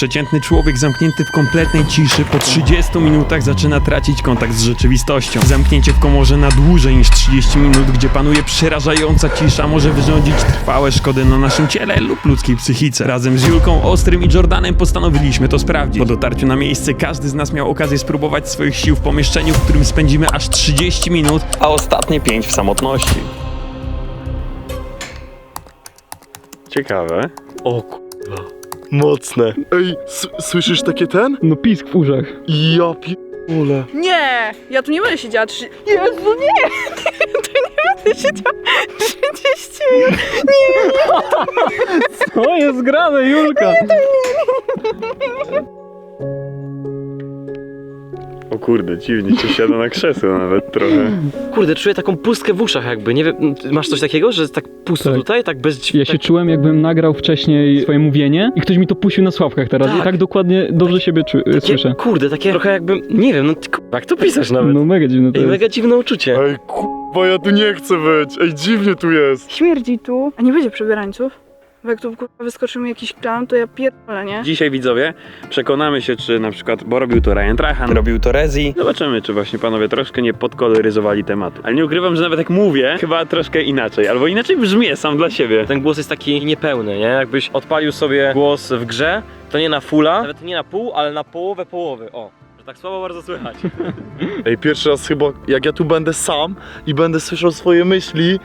Przeciętny człowiek zamknięty w kompletnej ciszy po 30 minutach zaczyna tracić kontakt z rzeczywistością. Zamknięcie w komorze na dłużej niż 30 minut, gdzie panuje przerażająca cisza, może wyrządzić trwałe szkody na naszym ciele lub ludzkiej psychice. Razem z Julką, Ostrym i Jordanem postanowiliśmy to sprawdzić. Po dotarciu na miejsce każdy z nas miał okazję spróbować swoich sił w pomieszczeniu, w którym spędzimy aż 30 minut, a ostatnie 5 w samotności. Ciekawe. O kurwa. Mocne. Ej, s- słyszysz takie ten? No pisk w uszach. Ja pierdolę. Nie! Ja tu nie będę siedziała trzy... Jezu, nie! Tu nie będę siedziała 30 minut. Co jest grane, Julka? O kurde, dziwnie ci siada na krzesło nawet trochę. Kurde, czuję taką pustkę w uszach jakby, nie wiem, masz coś takiego, że jest tak pusto Tak. tutaj, tak bez... Ja się tak... czułem, jakbym nagrał wcześniej swoje mówienie i ktoś mi to puścił na sławkach teraz. Tak. I tak dokładnie dobrze siebie czu- Takie, słyszę. kurde, takie trochę jakbym, nie wiem, no ty, jak to pisać nawet? No mega dziwne to Ej, jest. mega dziwne uczucie. Ej, kurwa, ja tu nie chcę być. Ej, dziwnie tu jest. Śmierdzi tu. A nie będzie przebierańców? Bo jak tu kurwa wyskoczy mi jakiś klan, to ja pierdolę, nie? Dzisiaj widzowie przekonamy się, czy na przykład, bo robił to Ryan Trahan, robił to Rezi. Zobaczymy, czy właśnie panowie troszkę nie podkoloryzowali tematu. Ale nie ukrywam, że nawet jak mówię, chyba troszkę inaczej, albo inaczej brzmię sam dla siebie. Ten głos jest taki niepełny, nie? Jakbyś odpalił sobie głos w grze, to nie na fulla, nawet nie na pół, ale na połowę połowy, o. Że tak słabo bardzo słychać. Ej, pierwszy raz chyba, jak ja tu będę sam i będę słyszał swoje myśli,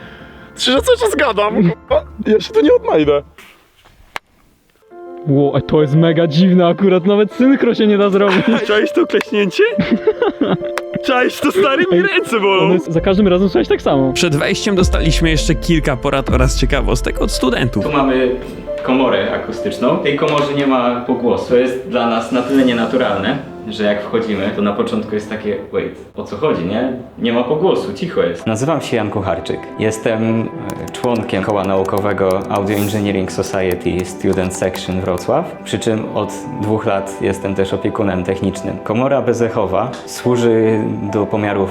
to że cały czas gadam, kurwa. Ja się tu nie odnajdę. Ło, a to jest mega dziwne akurat, nawet synchro się nie da zrobić. Czaisz to kleśnięcie? Czaisz to stary mi ręce bolą. jest, za każdym razem słychać tak samo. Przed wejściem dostaliśmy jeszcze kilka porad oraz ciekawostek od studentów. Tu mamy komorę akustyczną. W tej komorze nie ma pogłosu. To jest dla nas na tyle nienaturalne, że jak wchodzimy, to na początku jest takie wait, o co chodzi, nie? Nie ma pogłosu, cicho jest. Nazywam się Jan Kucharczyk. Jestem e, członkiem koła naukowego Audio Engineering Society Student Section Wrocław, przy czym od dwóch lat jestem też opiekunem technicznym. Komora bezechowa służy do pomiarów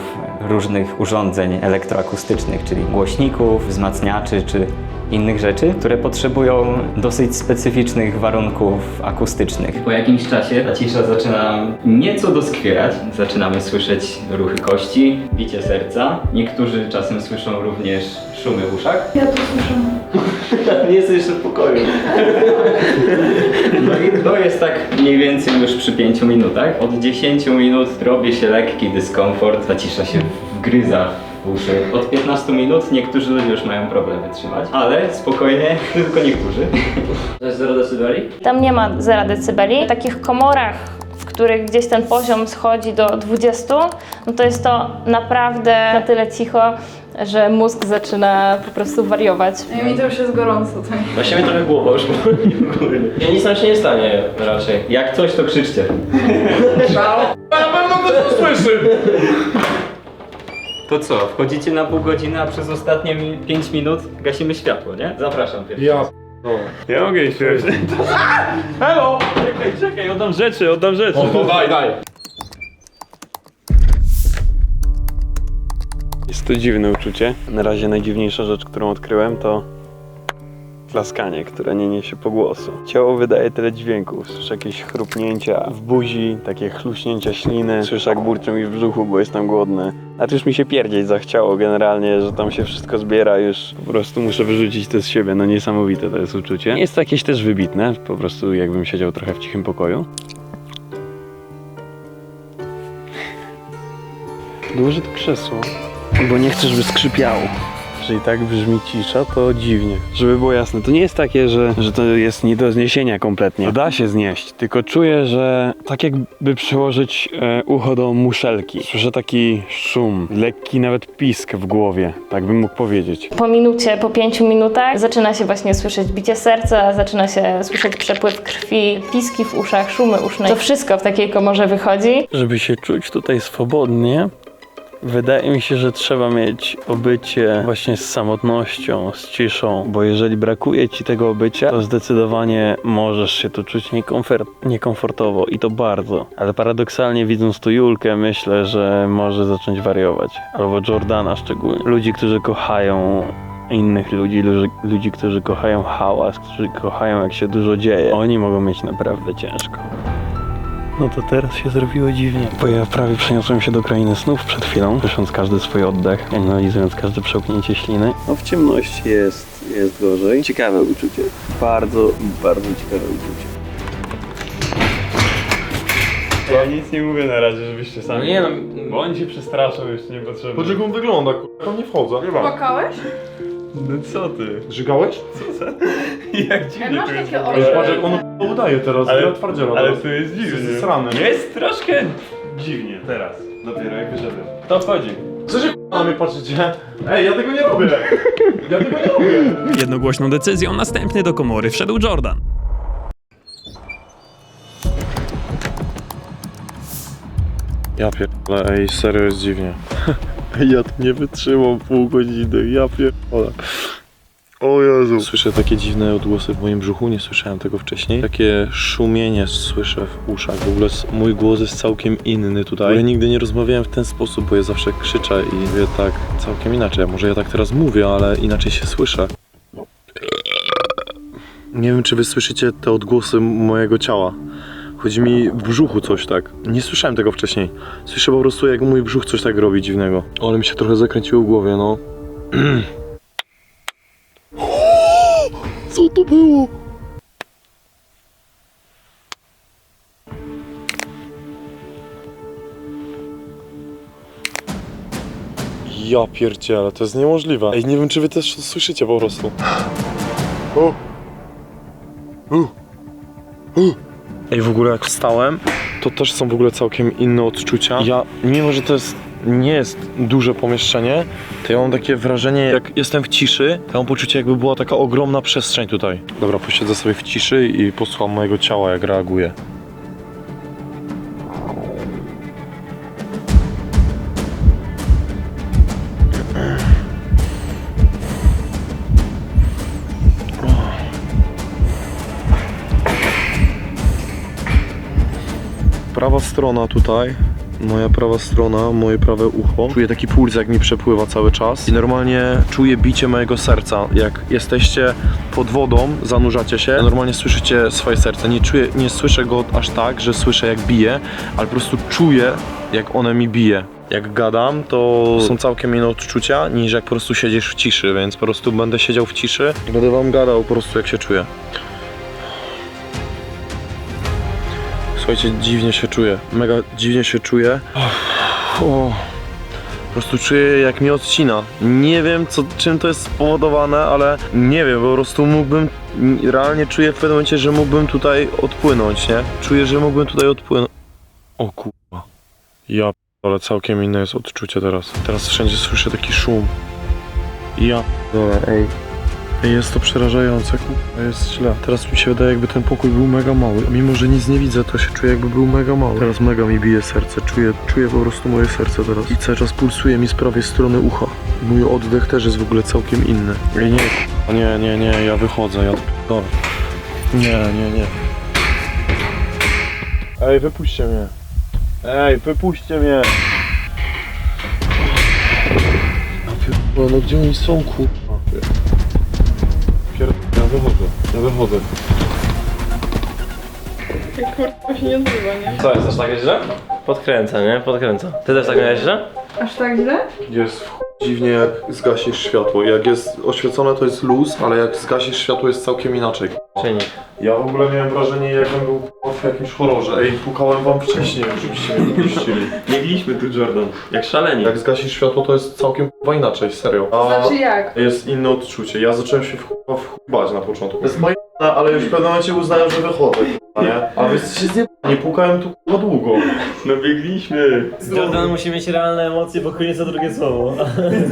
różnych urządzeń elektroakustycznych, czyli głośników, wzmacniaczy czy innych rzeczy, które potrzebują dosyć specyficznych warunków akustycznych. Po jakimś czasie ta cisza zaczyna nieco doskwierać. Zaczynamy słyszeć ruchy kości, bicie serca. Niektórzy czasem słyszą również szumy w uszach. Ja to słyszę. Nie jesteś jeszcze w pokoju. No i to jest tak mniej więcej już przy 5 minutach. Od 10 minut robi się lekki dyskomfort, ta cisza się wgryza uszy. Od 15 minut niektórzy ludzie już mają problem wytrzymać, ale spokojnie, tylko niektórzy. To jest 0 decybeli? Tam nie ma 0 decybeli. W takich komorach, w których gdzieś ten poziom schodzi do 20, no to jest to naprawdę na tyle cicho, że mózg zaczyna po prostu wariować. Ej, mi to już jest gorąco. Tak. Właściwie trochę głowa już boli w ogóle. Ja nic nam się nie stanie raczej. Jak coś, to krzyczcie. To co, wchodzicie na pół godziny, a przez ostatnie 5 minut gasimy światło, nie? Zapraszam pierwszy. Ja Ja mogę iść pierwszy. Hello! Czekaj, czekaj, oddam rzeczy, oddam rzeczy. daj, daj. Jest to dziwne uczucie. Na razie najdziwniejsza rzecz, którą odkryłem, to klaskanie, które nie niesie pogłosu. Ciało wydaje tyle dźwięków. Słyszę jakieś chrupnięcia w buzi, takie chluśnięcia śliny. Słyszę jak burczy mi w brzuchu, bo jestem głodny. A to już mi się pierdzieć zachciało generalnie, że tam się wszystko zbiera, już po prostu muszę wyrzucić to z siebie. No niesamowite to jest uczucie. Jest to jakieś też wybitne, po prostu jakbym siedział trochę w cichym pokoju. Duże to krzesło. Bo nie chcesz, by skrzypiało. Jeżeli tak brzmi cisza, to dziwnie. Żeby było jasne, to nie jest takie, że, że to jest nie do zniesienia kompletnie. Da się znieść, tylko czuję, że tak jakby przyłożyć e, ucho do muszelki. Słyszę taki szum, lekki nawet pisk w głowie, tak bym mógł powiedzieć. Po minucie, po pięciu minutach zaczyna się właśnie słyszeć bicie serca, zaczyna się słyszeć przepływ krwi, piski w uszach, szumy uszne. To wszystko w takiej komorze wychodzi. Żeby się czuć tutaj swobodnie, wydaje mi się, że trzeba mieć obycie właśnie z samotnością, z ciszą, bo jeżeli brakuje ci tego obycia, to zdecydowanie możesz się tu czuć niekomfort, niekomfortowo i to bardzo. Ale paradoksalnie widząc tu Julkę, myślę, że może zacząć wariować. Albo Jordana szczególnie. Ludzi, którzy kochają innych ludzi, ludzi, ludzi, którzy kochają hałas, którzy kochają jak się dużo dzieje. Oni mogą mieć naprawdę ciężko. No to teraz się zrobiło dziwnie. Bo ja prawie przeniosłem się do krainy snów przed chwilą, słysząc każdy swój oddech, analizując każde przełknięcie śliny. No w ciemności jest, jest gorzej. Ciekawe uczucie. Bardzo, bardzo ciekawe uczucie. Ja nic nie mówię na razie, żebyście sami... No nie no, Bo oni się przestraszą jeszcze niepotrzebnie. Patrz jak on wygląda, kurwa, tam nie wchodzę. Płakałeś? No co ty? Żygałeś? Jak dziwnie masz tu jest takie w Ale ogóle. patrz jak on to udaje teraz, Ale- ale, twardziela Ale teraz. to jest dziwnie. Jest srany. Jest troszkę dziwnie teraz. Dopiero jak wyszedłem. To wchodzi. Co się k***a na mnie patrzycie? Ej, ja tego nie robię! Ja tego nie robię! Jednogłośną decyzją następny do komory wszedł Jordan. Ja pierdolę, ej, serio jest dziwnie. Ja tu nie wytrzymam pół godziny, ja pierdolę. O Jezu. Słyszę takie dziwne odgłosy w moim brzuchu, nie słyszałem tego wcześniej. Takie szumienie słyszę w uszach. W ogóle mój głos jest całkiem inny tutaj. Ja nigdy nie rozmawiałem w ten sposób, bo ja zawsze krzyczę i mówię tak całkiem inaczej. Może ja tak teraz mówię, ale inaczej się słyszę. Nie wiem, czy wy słyszycie te odgłosy mojego ciała. Chodzi mi w brzuchu coś tak. Nie słyszałem tego wcześniej. Słyszę po prostu, jak mój brzuch coś tak robi dziwnego. Ale mi się trochę zakręciło w głowie, no. Co to było? Ja pierdzielę, to jest niemożliwe. Ej, nie wiem, czy wy też to słyszycie po prostu. O. U. U. Ej, w ogóle jak wstałem, to też są w ogóle całkiem inne odczucia. Ja, mimo że to jest, nie jest duże pomieszczenie, to ja mam takie wrażenie, jak jestem w ciszy, to mam poczucie, jakby była taka ogromna przestrzeń tutaj. Dobra, posiedzę sobie w ciszy i posłucham mojego ciała, jak reaguje. Prawa strona tutaj, moja prawa strona, moje prawe ucho. Czuję taki puls, jak mi przepływa cały czas. I normalnie czuję bicie mojego serca. Jak jesteście pod wodą, zanurzacie się, normalnie słyszycie swoje serce. Nie, czuję, nie słyszę go aż tak, że słyszę jak bije, ale po prostu czuję, jak one mi bije. Jak gadam, to są całkiem inne odczucia niż jak po prostu siedzisz w ciszy, więc po prostu będę siedział w ciszy i będę wam gadał po prostu jak się czuję. Słuchajcie, dziwnie się czuję. Mega dziwnie się czuję. O, po prostu czuję jak mnie odcina. Nie wiem co, czym to jest spowodowane, ale nie wiem, po prostu mógłbym, realnie czuję w pewnym momencie, że mógłbym tutaj odpłynąć, nie? Czuję, że mógłbym tutaj odpłynąć. O kurwa. Ja ale całkiem inne jest odczucie teraz. Teraz wszędzie słyszę taki szum. Ja dole, ej. Jest to przerażające, kurwa, jest źle. Teraz mi się wydaje, jakby ten pokój był mega mały. Mimo, że nic nie widzę, to się czuję, jakby był mega mały. Teraz mega mi bije serce, czuję, czuję po prostu moje serce teraz. I cały czas pulsuje mi z prawej strony ucha. Mój oddech też jest w ogóle całkiem inny. Ej, nie, nie, nie, nie, ja wychodzę, ja dobra. Nie, nie, nie. Ej, wypuśćcie mnie. Ej, wypuśćcie mnie. No, no gdzie oni są, kurwa? Ja wychodzę, ja wychodzę. Kurwa się nie odbywa, nie? Co jest, aż tak źle? Podkręca, nie? Podkręca. Ty też tak miałeś źle? Aż tak źle? Jest w chuj dziwnie jak zgasisz światło. Jak jest oświecone to jest luz, ale jak zgasisz światło jest całkiem inaczej. Czy nie? Ja w ogóle miałem wrażenie jakbym był w jakimś horrorze. Ej, pukałem wam wcześniej, żebyście mnie wypuścili. Biegliśmy tu Jordan. Jak szaleni. Jak zgasisz światło to jest całkiem chyba inaczej, serio. A Znaczy jak? jest inne odczucie. Ja zacząłem się w chuj- w chuj bać na początku. To jest moja ale już w pewnym momencie uznałem, że wychodzę, nie? A wy jesteście zjebani, pukałem tu kurwa długo. No biegliśmy. Jordan musi mieć realne emocje, bo koniec to drugie słowo.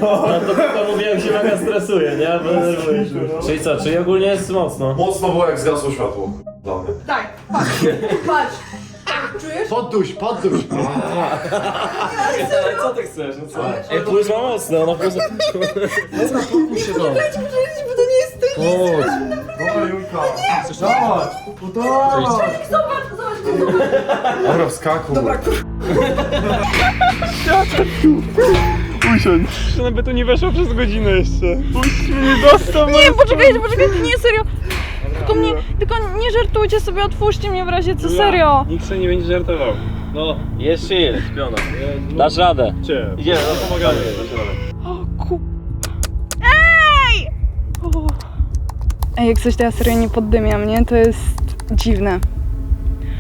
No to tylko mówię, jak się mega stresuje, nie? Bo denerwuje się. Czyli co, czyli ogólnie jest mocno. Mocno było jak zgasło światło. Dla mnie. Tak, patrz, patrz. Tak, czujesz? Podduś, podduś! Co ty chcesz? No co? Ej, puls ma mocno, no puls... Puśćcie to. Bo to nie jest ty. Chodź. Dobra Julka. Chcesz dawać? Dawaj. Zobacz, zobacz. Dobra, wskakuj. Dobra, kur... usiądź. By tu nie weszło przez godzinę jeszcze. Puść mnie, dostał Nie, poczekajcie, poczekajcie, nie, serio. Tylko mnie, tylko nie żartujcie sobie, otwórzcie mnie w razie co, serio. Nikt sobie nie będzie żartował. No, jest chill, śpiona. Dasz radę. Cie. Idziemy, no pomagamy. O ku... Ej! O. Ej, jak coś to ja serio nie poddymiam, nie? To jest dziwne.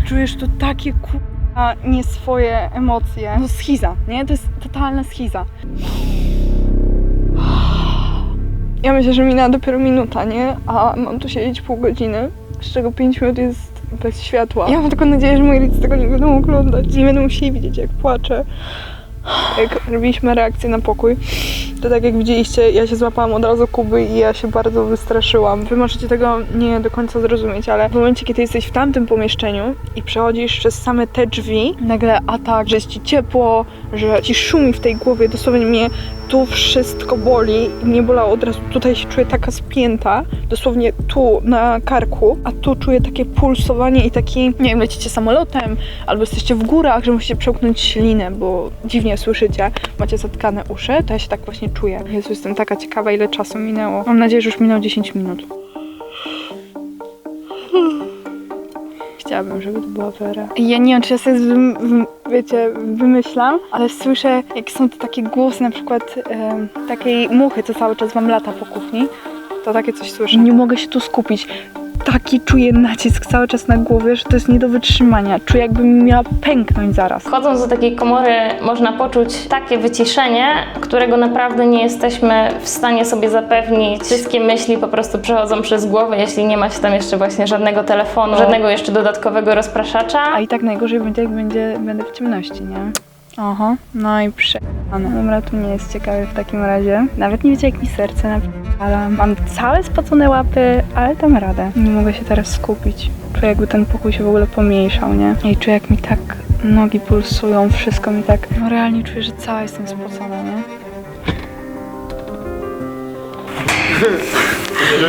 Czujesz tu takie ku... a nie swoje emocje. No schiza, nie? To jest totalna schiza. Ja myślę, że minęła dopiero minuta, nie? A mam tu siedzieć pół godziny, z czego 5 minut jest bez światła. Ja mam tylko nadzieję, że moi rodzice tego nie będą oglądać. Nie będą musieli widzieć, jak płaczę. Jak robiliśmy reakcję na pokój, to tak jak widzieliście, ja się złapałam od razu Kuby i ja się bardzo wystraszyłam. Wy możecie tego nie do końca zrozumieć, ale w momencie, kiedy jesteś w tamtym pomieszczeniu i przechodzisz przez same te drzwi, nagle atak, że jest ci ciepło, że ci szumi w tej głowie, dosłownie mnie tu wszystko boli mnie bolało od razu. Tutaj się czuję taka spięta, dosłownie tu na karku, a tu czuję takie pulsowanie i taki, nie wiem, lecicie samolotem albo jesteście w górach, że musicie przełknąć ślinę, bo dziwnie słyszycie, macie zatkane uszy, to ja się tak właśnie czuję. Jezu, jestem taka ciekawa, ile czasu minęło. Mam nadzieję, że już minęło 10 minut. Chciałabym, żeby to była Wera. Ja nie wiem, czy ja sobie, wym- wym- wiecie, wymyślam, ale słyszę, jak są to takie głosy, na przykład em, takiej muchy, co cały czas wam lata po kuchni, to takie coś słyszę. Nie mogę się tu skupić. Taki czuję nacisk cały czas na głowie, że to jest nie do wytrzymania. Czuję, jakbym miała pęknąć zaraz. Wchodząc do takiej komory można poczuć takie wyciszenie, którego naprawdę nie jesteśmy w stanie sobie zapewnić. Wszystkie myśli po prostu przechodzą przez głowę, jeśli nie ma się tam jeszcze właśnie żadnego telefonu, żadnego jeszcze dodatkowego rozpraszacza. A i tak najgorzej będzie, jak będzie, będę w ciemności, nie? Oho, no i przeane. Dobra, tu nie jest ciekawie w takim razie. Nawet nie wiecie, jak mi serce napala. Mam całe spocone łapy, ale dam radę. Nie mogę się teraz skupić. Czuję, jakby ten pokój się w ogóle pomniejszał, nie? I czuję, jak mi tak nogi pulsują, wszystko mi tak... No realnie czuję, że cała jestem spocona, nie?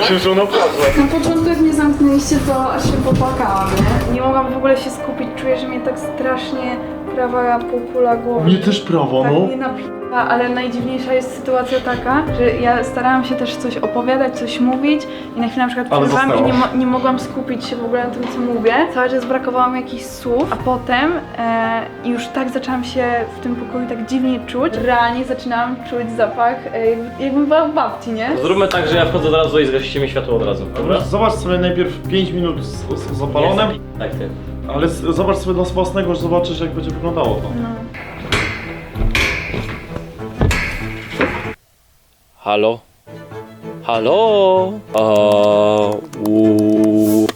Się żona płacze. Na początku jak mnie zamknęliście, to aż się popłakałam, nie? Nie mogłam w ogóle się skupić, czuję, że mnie tak strasznie prawa półkula głowy. Mnie też prawo, tak no. nie napiła, ale najdziwniejsza jest sytuacja taka, że ja starałam się też coś opowiadać, coś mówić i na chwilę na przykład Ale przerwałam i nie, mo- nie mogłam skupić się w ogóle na tym, co mówię. Cały czas brakowało mi jakichś słów, a potem e, już tak zaczęłam się w tym pokoju tak dziwnie czuć. Realnie zaczynałam czuć zapach, e, jakby, jakbym była w babci, nie? Zróbmy tak, że ja wchodzę od razu i zgasimy mi światło od razu. Dobra? Zobacz sobie najpierw 5 minut z, z zapalonym, Tak, ty. Ale z, zobacz sobie z własnego, że zobaczysz jak będzie wyglądało to. Halo? Halo? A, u...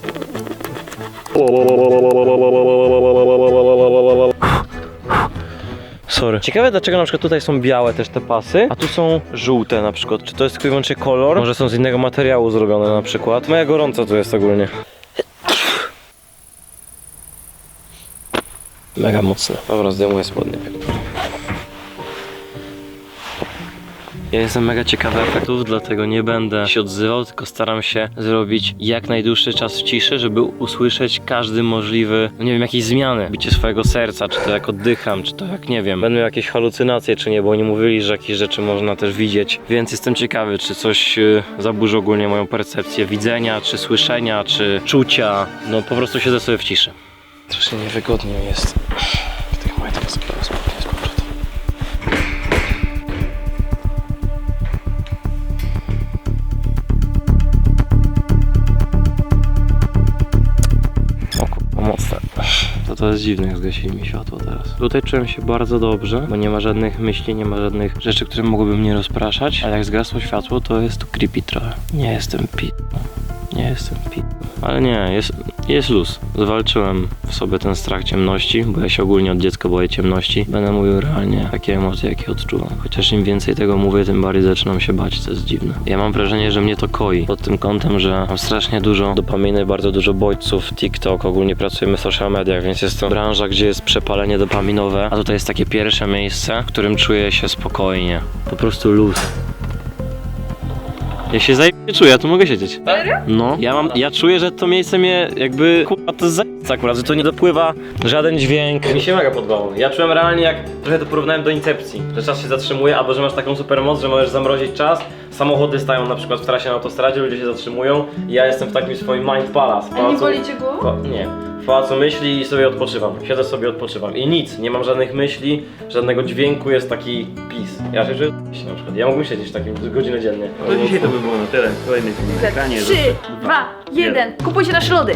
Sorry. Ciekawe dlaczego na przykład tutaj są białe też te pasy, a tu są żółte na przykład. Czy to jest tylko i wyłącznie kolor? Może są z innego materiału zrobione na przykład. Mega gorąco tu jest ogólnie. Mega mocne. Dobra, zdejmuję spodnie. Ja jestem mega ciekawy efektów, dlatego nie będę się odzywał, tylko staram się zrobić jak najdłuższy czas w ciszy, żeby usłyszeć każdy możliwy, no nie wiem, jakieś zmiany, bicie swojego serca, czy to jak oddycham, czy to jak, nie wiem, będą jakieś halucynacje, czy nie, bo oni mówili, że jakieś rzeczy można też widzieć, więc jestem ciekawy, czy coś y, zaburzy ogólnie moją percepcję widzenia, czy słyszenia, czy czucia, no po prostu siedzę sobie w ciszy. Strasznie niewygodnie jest w tych majtkach sobie spodnie z powrotem. To to jest dziwne, jak zgasili mi światło teraz. Tutaj czułem się bardzo dobrze, bo nie ma żadnych myśli, nie ma żadnych rzeczy, które mogłyby mnie rozpraszać, ale jak zgasło światło, to jest tu creepy trochę. Nie jestem pit. Nie jestem pit. Ale nie, jest, jest luz. Zwalczyłem w sobie ten strach ciemności, bo ja się ogólnie od dziecka boję ciemności. Będę mówił realnie takie emocje, jakie odczuwam. Chociaż im więcej tego mówię, tym bardziej zaczynam się bać, co jest dziwne. Ja mam wrażenie, że mnie to koi pod tym kątem, że mam strasznie dużo dopaminy, bardzo dużo bodźców, TikTok, ogólnie pracujemy w social mediach, więc jest to branża, gdzie jest przepalenie dopaminowe, a tutaj jest takie pierwsze miejsce, w którym czuję się spokojnie. Po prostu luz. Ja się zajebiście czuję, ja tu mogę siedzieć. No, ja mam, ja czuję, że to miejsce mnie jakby, kurwa, to jest zajebiste akurat, że to nie dopływa żaden dźwięk. Mi się mega podobało. Ja czułem realnie jak, trochę to porównałem do Incepcji, że czas się zatrzymuje, albo że masz taką super moc, że możesz zamrozić czas, samochody stają na przykład w trasie na autostradzie, ludzie się zatrzymują i ja jestem w takim swoim mind palace. A nie boli cię głowa? Pa- nie. W pałacu myśli i sobie odpoczywam. Siedzę sobie, odpoczywam. I nic, nie mam żadnych myśli, żadnego dźwięku, jest taki pis. Ja się czuję na przykład. Ja mógłbym siedzieć takim godzinę dziennie. To dzisiaj to by było na tyle. Kolejny film na ekranie. Trzy, dwa, jeden. Kupujcie nasze lody.